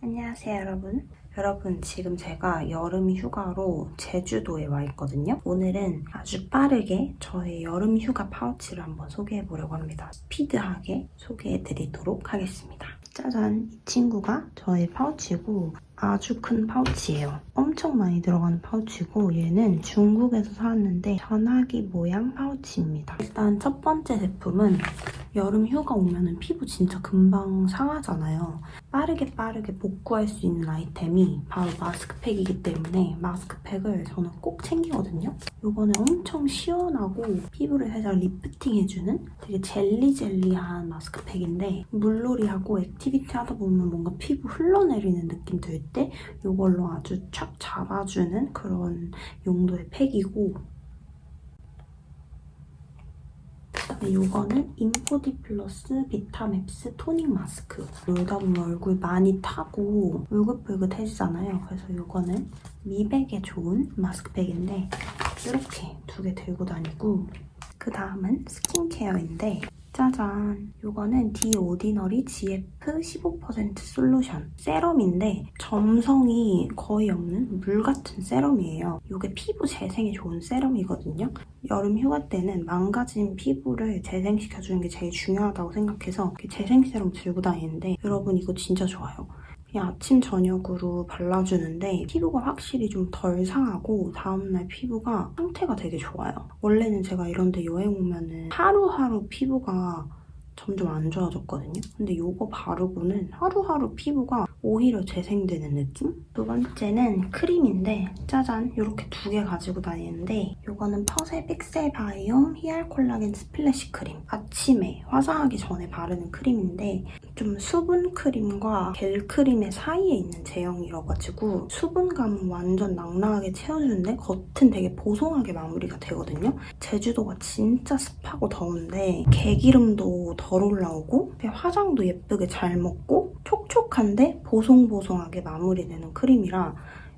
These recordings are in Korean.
안녕하세요 여러분. 여러분 지금 제가 여름 휴가로 제주도에 와 있거든요. 오늘은 아주 빠르게 저의 여름 휴가 파우치를 한번 소개해 보려고 합니다. 스피드하게 소개해 드리도록 하겠습니다. 짜잔 이 친구가 저의 파우치고 아주 큰 파우치예요. 엄청 많이 들어가는 파우치고 얘는 중국에서 사왔는데 전화기 모양 파우치입니다. 일단 첫 번째 제품은 여름 휴가 오면은 피부 진짜 금방 상하잖아요 빠르게 빠르게 복구할 수 있는 아이템이 바로 마스크팩이기 때문에 마스크팩을 저는 꼭 챙기거든요. 이거는 엄청 시원하고 피부를 살짝 리프팅해주는 되게 젤리젤리한 마스크팩인데 물놀이하고 액티비티 하다 보면 뭔가 피부 흘러내리는 느낌 들때 이걸로 아주 촥 잡아주는 그런 용도의 팩이고 이거는 인포디 플러스 비타맵스 토닉 마스크. 놀다 보면 얼굴 많이 타고 울긋불긋해지잖아요. 그래서 이거는 미백에 좋은 마스크팩인데 이렇게 두 개 들고 다니고 그 다음은 스킨케어인데 짜잔! 이거는 디 오디너리 GF 15% 솔루션 세럼인데 점성이 거의 없는 물 같은 세럼이에요. 이게 피부 재생에 좋은 세럼이거든요. 여름 휴가 때는 망가진 피부를 재생시켜주는 게 제일 중요하다고 생각해서 재생 세럼 들고 다니는데 여러분 이거 진짜 좋아요. 아침 저녁으로 발라주는데 피부가 확실히 좀 덜 상하고 다음날 피부가 상태가 되게 좋아요. 원래는 제가 이런데 여행 오면은 하루하루 피부가 점점 안 좋아졌거든요. 근데 이거 바르고는 하루하루 피부가 오히려 재생되는 느낌? 두 번째는 크림인데 짜잔 이렇게 두 개 가지고 다니는데 이거는 퍼세 픽셀 바이옴 히알 콜라겐 스플래시 크림 아침에 화장하기 전에 바르는 크림인데 좀 수분 크림과 겔 크림의 사이에 있는 제형이라가지고 수분감은 완전 낭낭하게 채워주는데 겉은 되게 보송하게 마무리가 되거든요. 제주도가 진짜 습하고 더운데 개기름도 덜 올라오고 화장도 예쁘게 잘 먹고 촉촉한데 보송보송하게 마무리되는 크림이라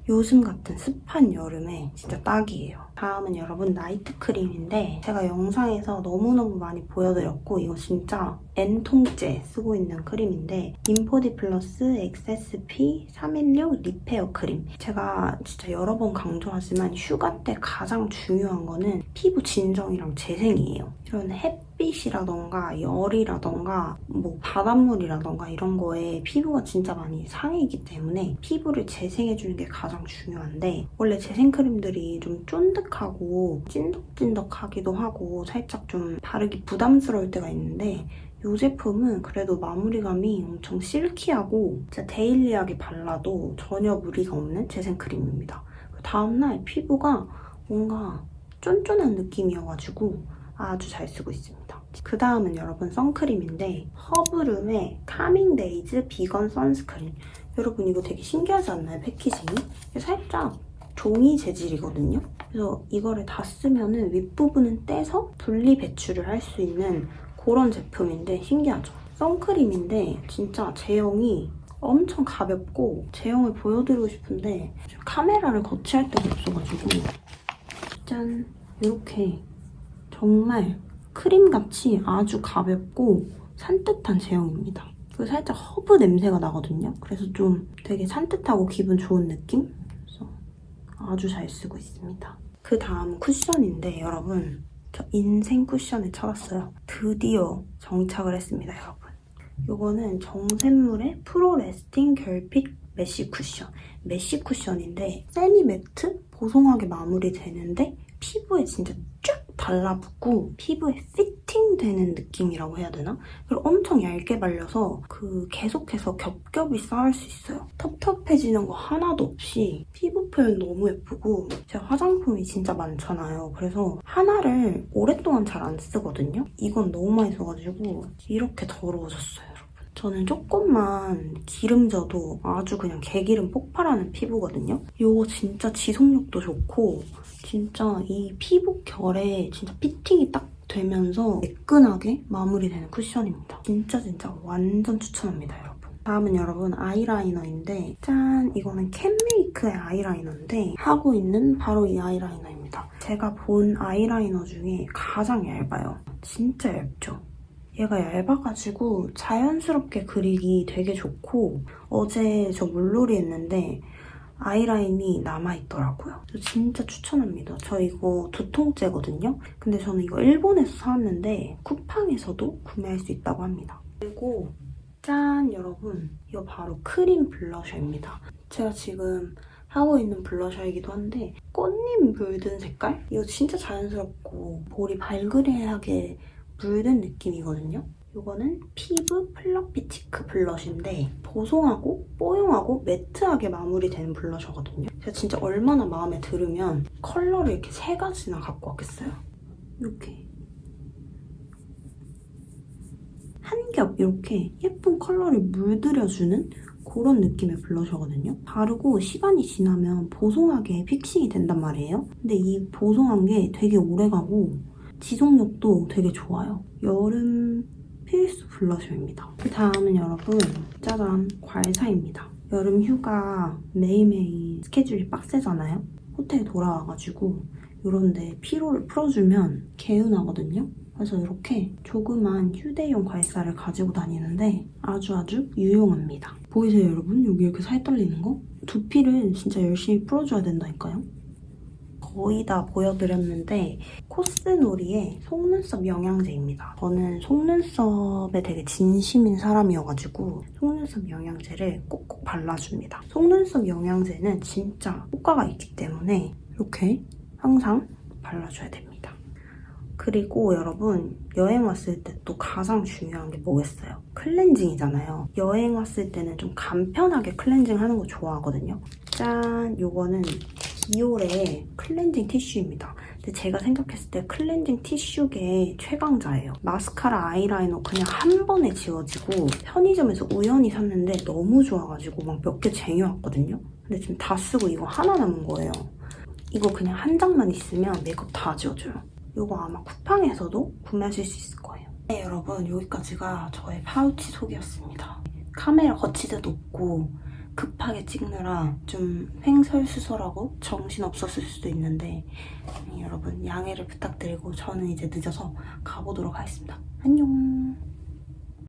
요즘 같은 습한 여름에 진짜 딱이에요. 다음은 여러분 나이트 크림인데 제가 영상에서 너무너무 많이 보여드렸고 이거 진짜 N통째 쓰고 있는 크림인데 인포디 플러스 XSP 316 리페어 크림 제가 진짜 여러 번 강조하지만 휴가 때 가장 중요한 거는 피부 진정이랑 재생이에요. 이런 햇 빛이라던가 열이라던가 뭐 바닷물이라던가 이런 거에 피부가 진짜 많이 상해있기 때문에 피부를 재생해주는 게 가장 중요한데 원래 재생 크림들이 좀 쫀득하고 찐덕찐덕하기도 하고 살짝 좀 바르기 부담스러울 때가 있는데 이 제품은 그래도 마무리감이 엄청 실키하고 진짜 데일리하게 발라도 전혀 무리가 없는 재생크림입니다. 다음날 피부가 뭔가 쫀쫀한 느낌이어가지고 아주 잘 쓰고 있습니다. 그 다음은 여러분 선크림인데 허브룸의 카밍데이즈 비건 선스크린 여러분 이거 되게 신기하지 않나요? 패키징이? 살짝 종이 재질이거든요. 그래서 이거를 다 쓰면은 윗부분은 떼서 분리 배출을 할 수 있는 그런 제품인데 신기하죠? 선크림인데 진짜 제형이 엄청 가볍고 제형을 보여드리고 싶은데 카메라를 거치할 데가 없어가지고 짠 이렇게 정말 크림같이 아주 가볍고 산뜻한 제형입니다. 그 살짝 허브 냄새가 나거든요. 그래서 좀 되게 산뜻하고 기분 좋은 느낌? 그래서 아주 잘 쓰고 있습니다. 그 다음 쿠션인데 여러분 저 인생 쿠션을 찾았어요. 드디어 정착을 했습니다, 여러분. 이거는 정샘물의 프로 레스팅 결핍 메쉬 쿠션. 메쉬 쿠션인데 세미 매트? 보송하게 마무리되는데 피부에 진짜 쫙 달라붙고 피부에 피팅되는 느낌이라고 해야 되나? 그리고 엄청 얇게 발려서 그 계속해서 겹겹이 쌓을 수 있어요. 텁텁해지는 거 하나도 없이 피부 표현 너무 예쁘고 제가 화장품이 진짜 많잖아요. 그래서 하나를 오랫동안 잘 안 쓰거든요. 이건 너무 많이 써가지고 이렇게 더러워졌어요. 저는 조금만 기름져도 아주 그냥 개기름 폭발하는 피부거든요. 이거 진짜 지속력도 좋고 진짜 이 피부 결에 진짜 피팅이 딱 되면서 매끈하게 마무리되는 쿠션입니다. 진짜 진짜 완전 추천합니다, 여러분. 다음은 여러분 아이라이너인데 짠! 이거는 캔메이크의 아이라이너인데 하고 있는 바로 이 아이라이너입니다. 제가 본 아이라이너 중에 가장 얇아요. 진짜 얇죠? 얘가 얇아가지고 자연스럽게 그리기 되게 좋고 어제 저 물놀이 했는데 아이라인이 남아있더라고요. 저 진짜 추천합니다. 저 이거 두 통째거든요. 근데 저는 이거 일본에서 사왔는데 쿠팡에서도 구매할 수 있다고 합니다. 그리고 짠 여러분 이거 바로 크림 블러셔입니다. 제가 지금 하고 있는 블러셔이기도 한데 꽃잎 물든 색깔? 이거 진짜 자연스럽고 볼이 발그레하게 물든 느낌이거든요. 이거는 피부 플럭피 치크 블러쉬인데 보송하고 뽀용하고 매트하게 마무리되는 블러셔거든요. 제가 진짜 얼마나 마음에 들으면 컬러를 이렇게 세 가지나 갖고 왔겠어요. 이렇게 한 겹 이렇게 예쁜 컬러를 물들여주는 그런 느낌의 블러셔거든요. 바르고 시간이 지나면 보송하게 픽싱이 된단 말이에요. 근데 이 보송한 게 되게 오래가고 지속력도 되게 좋아요. 여름 필수 블러셔입니다. 그 다음은 여러분 짜잔 괄사입니다. 여름 휴가 매일매일 스케줄이 빡세잖아요. 호텔 돌아와가지고 이런데 피로를 풀어주면 개운하거든요. 그래서 이렇게 조그만 휴대용 괄사를 가지고 다니는데 아주 아주 유용합니다. 보이세요 여러분? 여기 이렇게 살 떨리는 거? 두피를 진짜 열심히 풀어줘야 된다니까요. 거의 다 보여드렸는데 코스놀이의 속눈썹 영양제입니다. 저는 속눈썹에 되게 진심인 사람이어가지고 속눈썹 영양제를 꼭꼭 발라줍니다. 속눈썹 영양제는 진짜 효과가 있기 때문에 이렇게 항상 발라줘야 됩니다. 그리고 여러분 여행 왔을 때 또 가장 중요한 게 뭐겠어요? 클렌징이잖아요. 여행 왔을 때는 좀 간편하게 클렌징 하는 거 좋아하거든요. 짠! 요거는 디올의 클렌징 티슈입니다. 근데 제가 생각했을 때 클렌징 티슈계 최강자예요. 마스카라 아이라이너 그냥 한 번에 지워지고 편의점에서 우연히 샀는데 너무 좋아가지고 막 몇 개 쟁여왔거든요. 근데 지금 다 쓰고 이거 하나 남은 거예요. 이거 그냥 한 장만 있으면 메이크업 다 지워줘요. 이거 아마 쿠팡에서도 구매하실 수 있을 거예요. 네, 여러분 여기까지가 저의 파우치 소개였습니다. 카메라 거치대도 없고 급하게 찍느라 좀 횡설수설하고 정신없었을 수도 있는데 네, 여러분 양해를 부탁드리고 저는 이제 늦어서 가보도록 하겠습니다. 안녕